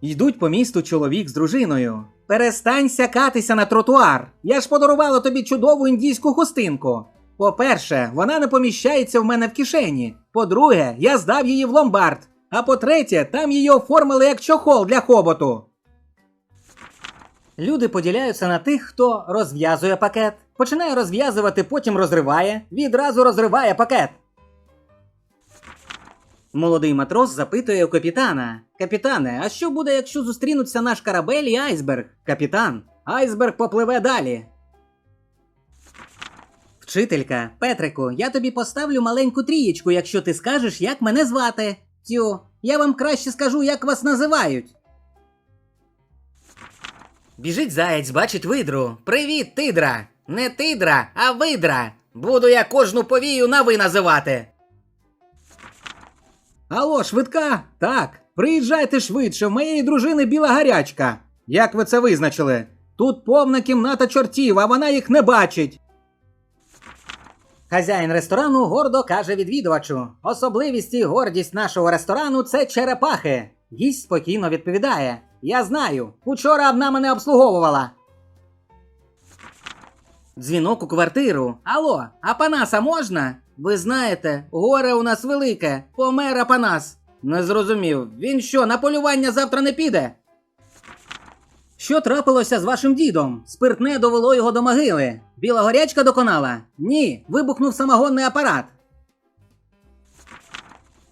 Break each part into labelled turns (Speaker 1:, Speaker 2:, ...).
Speaker 1: Йдуть по місту чоловік з дружиною. Перестань сякатися на тротуар. Я ж подарувала тобі чудову індійську хустинку. По-перше, вона не поміщається в мене в кишені. По-друге, я здав її в ломбард. А по-третє, там її оформили як чохол для хоботу. Люди поділяються на тих, хто розв'язує пакет, починає розв'язувати, потім розриває, відразу розриває пакет. Молодий матрос запитує у капітана: Капітане, а що буде, якщо зустрінуться наш корабель і айсберг? Капітан, айсберг попливе далі. Вчителька, Петрику, я тобі поставлю маленьку трієчку, якщо ти скажеш, як мене звати. Тю, я вам краще скажу, як вас називають. Біжить заєць, бачить видру. Привіт, тидра! Не тидра, а видра. Буду я кожну повію на ви називати. Алло, швидка? Так. Приїжджайте швидше, в моєї дружини біла гарячка. Як ви це визначили? Тут повна кімната чортів, а вона їх не бачить. Хазяїн ресторану гордо каже відвідувачу: особливість і гордість нашого ресторану це черепахи. Гість спокійно відповідає: Я знаю, учора вона мене обслуговувала. Дзвінок у квартиру. Алло, Апанаса можна? Ви знаєте, горе у нас велике. Помер Апанас. Не зрозумів. Він що, на полювання завтра не піде? Що трапилося з вашим дідом? Спиртне довело його до могили. Біла горячка доконала? Ні, вибухнув самогонний апарат.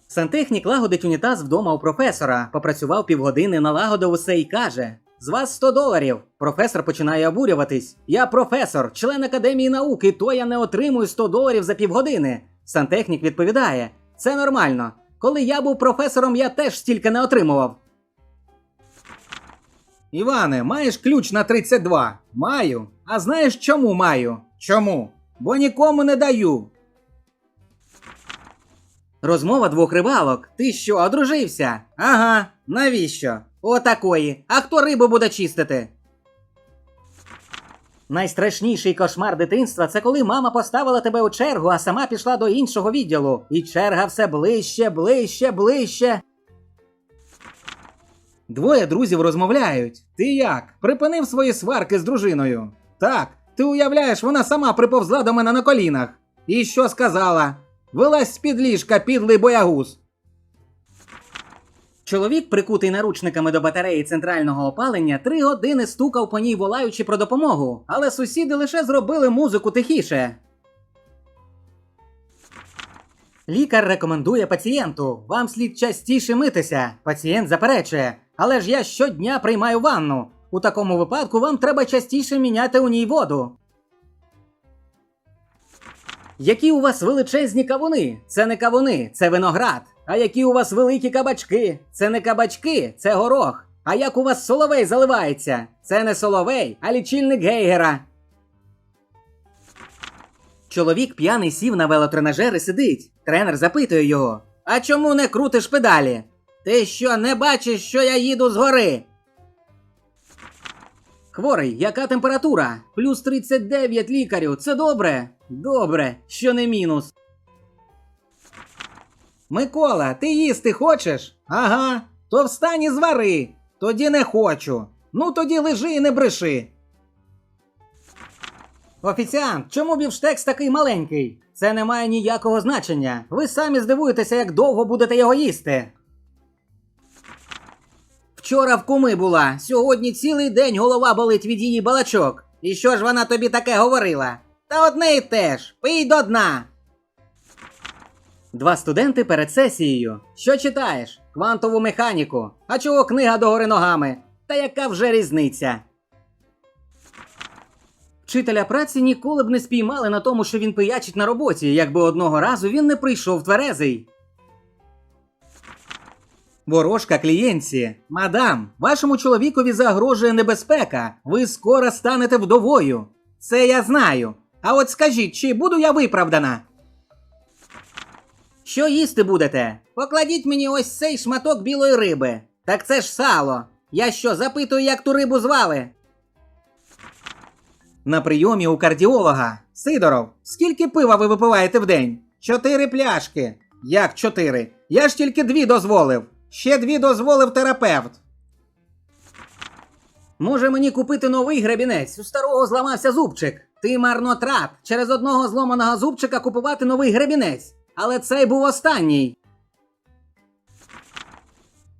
Speaker 1: Сантехнік лагодить унітаз вдома у професора. Попрацював півгодини, налагодив усе і каже: З вас 100 доларів. Професор починає обурюватись. Я професор, член академії науки, то я не отримую 100 доларів за півгодини. Сантехнік відповідає: Це нормально. Коли я був професором, я теж стільки не отримував. Іване, маєш ключ на 32? Маю. А знаєш чому маю? Чому? Бо нікому не даю. Розмова двох рибалок. Ти що, одружився? Ага, навіщо? Отакої. А хто рибу буде чистити? Найстрашніший кошмар дитинства це коли мама поставила тебе у чергу, а сама пішла до іншого відділу. І черга все ближче, ближче, ближче. Двоє друзів розмовляють. Ти як? Припинив свої сварки з дружиною. Так, ти уявляєш, вона сама приповзла до мене на колінах. І що сказала? Вилазь з-під ліжка, підлий боягуз. Чоловік, прикутий наручниками до батареї центрального опалення, три години стукав по ній, волаючи про допомогу, але сусіди лише зробили музику тихіше. Лікар рекомендує пацієнту: вам слід частіше митися. Пацієнт заперечує, але ж я щодня приймаю ванну. У такому випадку вам треба частіше міняти у ній воду. Які у вас величезні кавуни? Це не кавуни, це виноград. А які у вас великі кабачки? Це не кабачки, це горох. А як у вас соловей заливається? Це не соловей, а лічильник Гейгера. Чоловік п'яний сів на велотренажер і сидить. Тренер запитує його: А чому не крутиш педалі? Ти що, не бачиш, що я їду згори? Хворий, яка температура? Плюс 39 лікарю. Це добре? Добре, що не мінус. Микола, ти їсти хочеш? Ага. То встань і звари. Тоді не хочу. Ну тоді лежи і не бреши. Офіціант, чому бівштекс такий маленький? Це не має ніякого значення. Ви самі здивуєтеся, як довго будете його їсти. Вчора в куми була, сьогодні цілий день голова болить від її балачок. І що ж вона тобі таке говорила? Та одне і те ж, пий до дна. Два студенти перед сесією. Що читаєш? Квантову механіку. А чого книга догори ногами? Та яка вже різниця? Вчителя праці ніколи б не спіймали на тому, що він пиячить на роботі, якби одного разу він не прийшов тверезий. Ворожка клієнтці. Мадам, вашому чоловікові загрожує небезпека. Ви скоро станете вдовою. Це я знаю. А от скажіть, чи буду я виправдана? Що їсти будете? Покладіть мені ось цей шматок білої риби. Так це ж сало. Я що, запитую, як ту рибу звали? На прийомі у кардіолога. Сидоров, скільки пива ви випиваєте в день? Чотири пляшки. Як чотири? Я ж тільки дві дозволив. Ще дві дозволив терапевт. Може мені купити новий гребінець? У старого зламався зубчик. Ти марнотрат. Через одного зломаного зубчика купувати новий гребінець. Але цей був останній.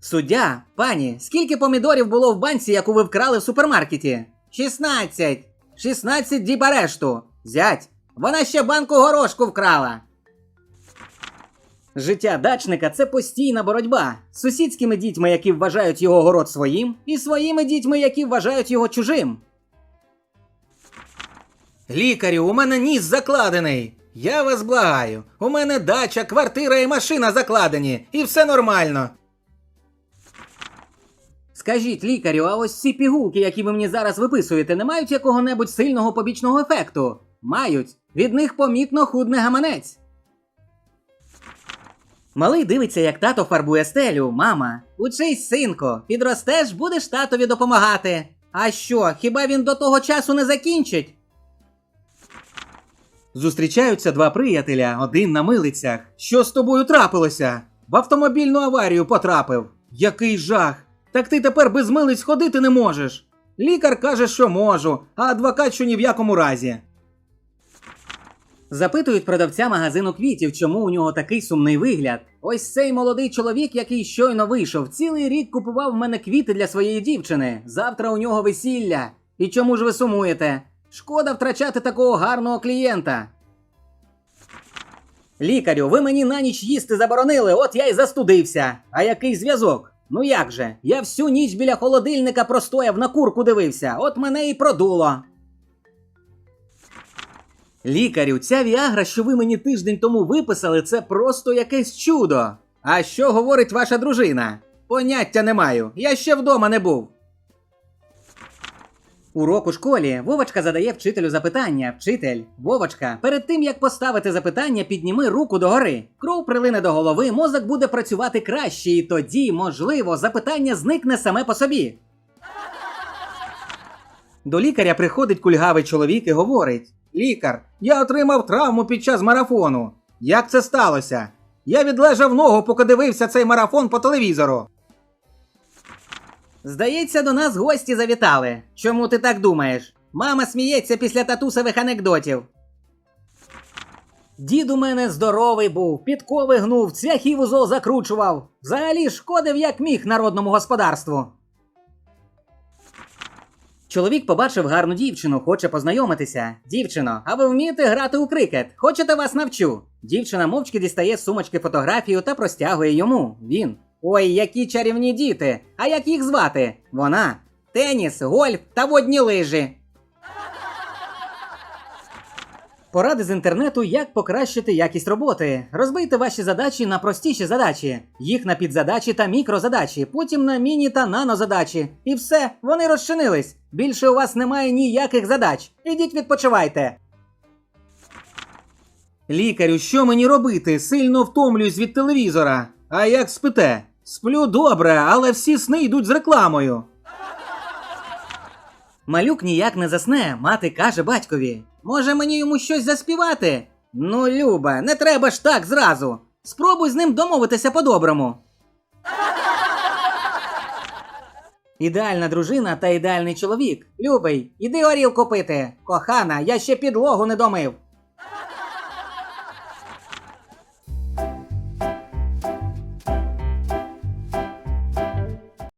Speaker 1: Суддя, пані, скільки помідорів було в банці, яку ви вкрали в супермаркеті? 16. 16 діб арешту. Зять. Вона ще банку горошку вкрала. Життя дачника це постійна боротьба з сусідськими дітьми, які вважають його город своїм, і своїми дітьми, які вважають його чужим. Лікарю, у мене ніс закладений. Я вас благаю. У мене дача, квартира і машина закладені, і все нормально. Скажіть, лікарю, а ось ці пігулки, які ви мені зараз виписуєте, не мають якого-небудь сильного побічного ефекту? Мають. Від них помітно худне гаманець. Малий дивиться, як тато фарбує стелю. Мама, учись, синко, підростеш, будеш татові допомагати. А що, хіба він до того часу не закінчить? Зустрічаються два приятеля, один на милицях. Що з тобою трапилося? В автомобільну аварію потрапив. Який жах! Так ти тепер без милиць ходити не можеш. Лікар каже, що можу, а адвокат, що ні в якому разі. Запитують продавця магазину квітів, чому у нього такий сумний вигляд. Ось цей молодий чоловік, який щойно вийшов, цілий рік купував в мене квіти для своєї дівчини. Завтра у нього весілля. І чому ж ви сумуєте? Шкода втрачати такого гарного клієнта. Лікарю, ви мені на ніч їсти заборонили, от я й застудився. А який зв'язок? Ну як же? Я всю ніч біля холодильника простояв на курку дивився, от мене і продуло. Лікарю, ця віагра, що ви мені тиждень тому виписали, це просто якесь чудо. А що говорить ваша дружина? Поняття не маю. Я ще вдома не був. Урок у школі Вовочка задає вчителю запитання. Вчитель, Вовочка, перед тим як поставити запитання, підніми руку догори. Кров прилине до голови, мозок буде працювати краще, і тоді, можливо, запитання зникне саме по собі. До лікаря приходить кульгавий чоловік і говорить: Лікар, я отримав травму під час марафону. Як це сталося? Я відлежав ногу, поки дивився цей марафон по телевізору. Здається, до нас гості завітали. Чому ти так думаєш? Мама сміється після татусових анекдотів. Дід у мене здоровий був, підкови гнув, цвяхів у зол закручував. Взагалі шкодив як міг народному господарству. Чоловік побачив гарну дівчину, хоче познайомитися. Дівчино, а ви вмієте грати у крикет? Хочете вас навчу? Дівчина мовчки дістає з сумочки фотографію та простягує йому. Він. Ой, які чарівні діти! А як їх звати? Вона. Теніс, гольф та водні лижі. Поради з інтернету, як покращити якість роботи. Розбийте ваші задачі на простіші задачі, їх на підзадачі та мікрозадачі, потім на міні та нанозадачі. І все, вони розчинились. Більше у вас немає ніяких задач. Ідіть відпочивайте. Лікарю, що мені робити? Сильно втомлююсь від телевізора. А як спите? Сплю добре, але всі сни йдуть з рекламою. Малюк ніяк не засне, мати каже батькові. Може мені йому щось заспівати? Ну, Люба, не треба ж так зразу. Спробуй з ним домовитися по-доброму. Ідеальна дружина та ідеальний чоловік. Любий, іди горілку пити. Кохана, я ще підлогу не домив.